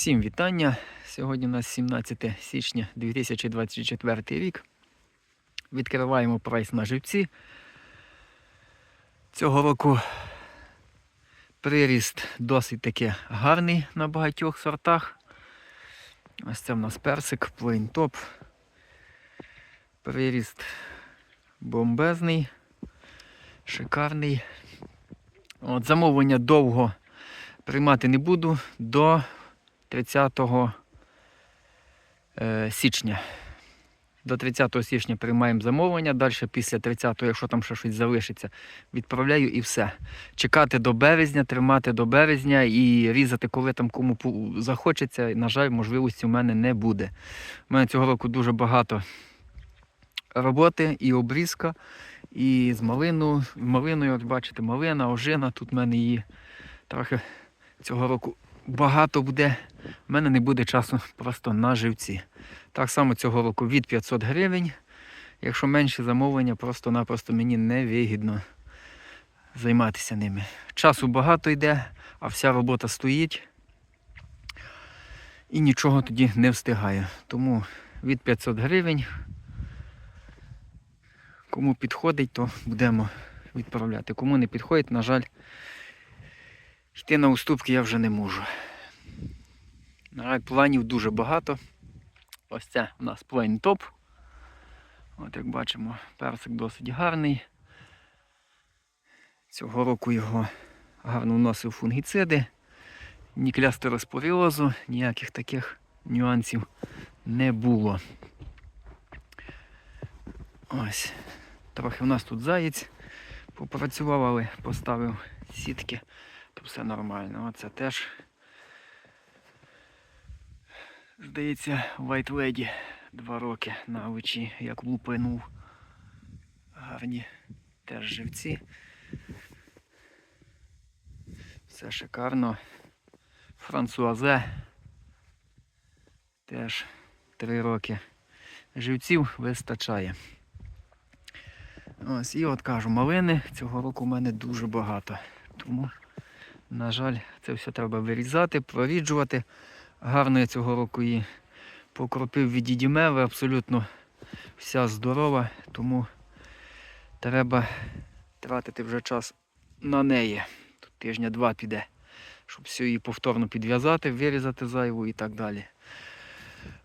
Всім вітання. Сьогодні у нас 17 січня 2024 рік. Відкриваємо прайс на живці. Цього року приріст досить таки гарний на багатьох сортах. Ось це в нас персик, Top. Приріст бомбезний, шикарний. От, замовлення довго приймати не буду до 30 е, січня. До 30 січня приймаємо замовлення. Далі після 30-го, якщо там ще щось залишиться, відправляю і все. Чекати до березня, тримати до березня і різати, коли там кому захочеться. На жаль, можливості у мене не буде. У мене цього року дуже багато роботи і обрізка, і з малину, малиною, от бачите, малина, ожина. Тут в мене її трохи цього року багато буде. У мене не буде часу просто на живці. Так само цього року від 500 гривень. Якщо менше замовлення, просто-напросто мені не вигідно займатися ними. Часу багато йде, а вся робота стоїть. І нічого тоді не встигаю. Тому від 500 гривень. Кому підходить, то будемо відправляти. Кому не підходить, на жаль, йти на уступки я вже не можу. Планів дуже багато. Ось це у нас плейн топ. От як бачимо, персик досить гарний. Цього року його гарно вносив фунгіциди, ні клястероспоріозу, ніяких таких нюансів не було. Ось. Трохи в нас тут заєць попрацював, але поставив сітки, все нормально. Оце теж. Здається, White Lady два роки на очі, як лупинув. Гарні теж живці. Все шикарно. Франсуазе. Теж три роки. Живців вистачає. Ось, і от кажу, малини цього року в мене дуже багато. Тому, на жаль, це все треба вирізати, проріджувати. Гарно я цього року її покропив від дідімеви, абсолютно вся здорова, тому треба тратити вже час на неї. Тут тижня два піде, щоб все її повторно підв'язати, вирізати зайву і так далі.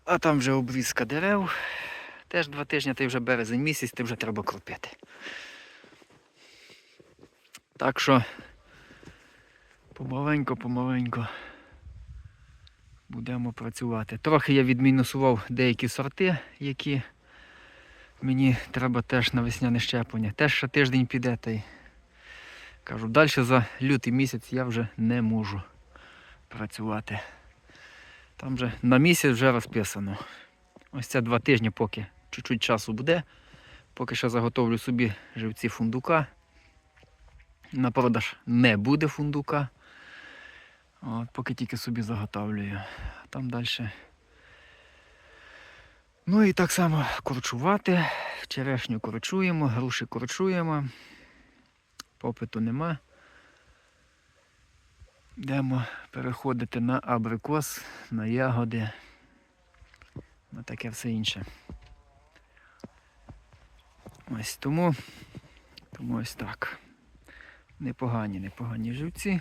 А там вже обрізка дерев. Теж два тижні, ти вже березень місяць, ти вже треба кропити. Так що помаленько, помаленько будемо працювати. Трохи я відмінусував деякі сорти, які мені треба теж на весняне щеплення. Теж ще тиждень піде, та й кажу, далі за лютий місяць я вже не можу працювати. Там вже на місяць вже розписано. Ось це два тижні, поки чуть-чуть часу буде. Поки що заготовлю собі живці фундука. На продаж не буде фундука. От, поки тільки собі заготовлюю. А там далі. Ну і так само корчувати. Черешню корчуємо, груші корчуємо. Попиту нема. Йдемо переходити на абрикос, на ягоди, на таке все інше. Ось тому, тому ось так. Непогані, непогані живці.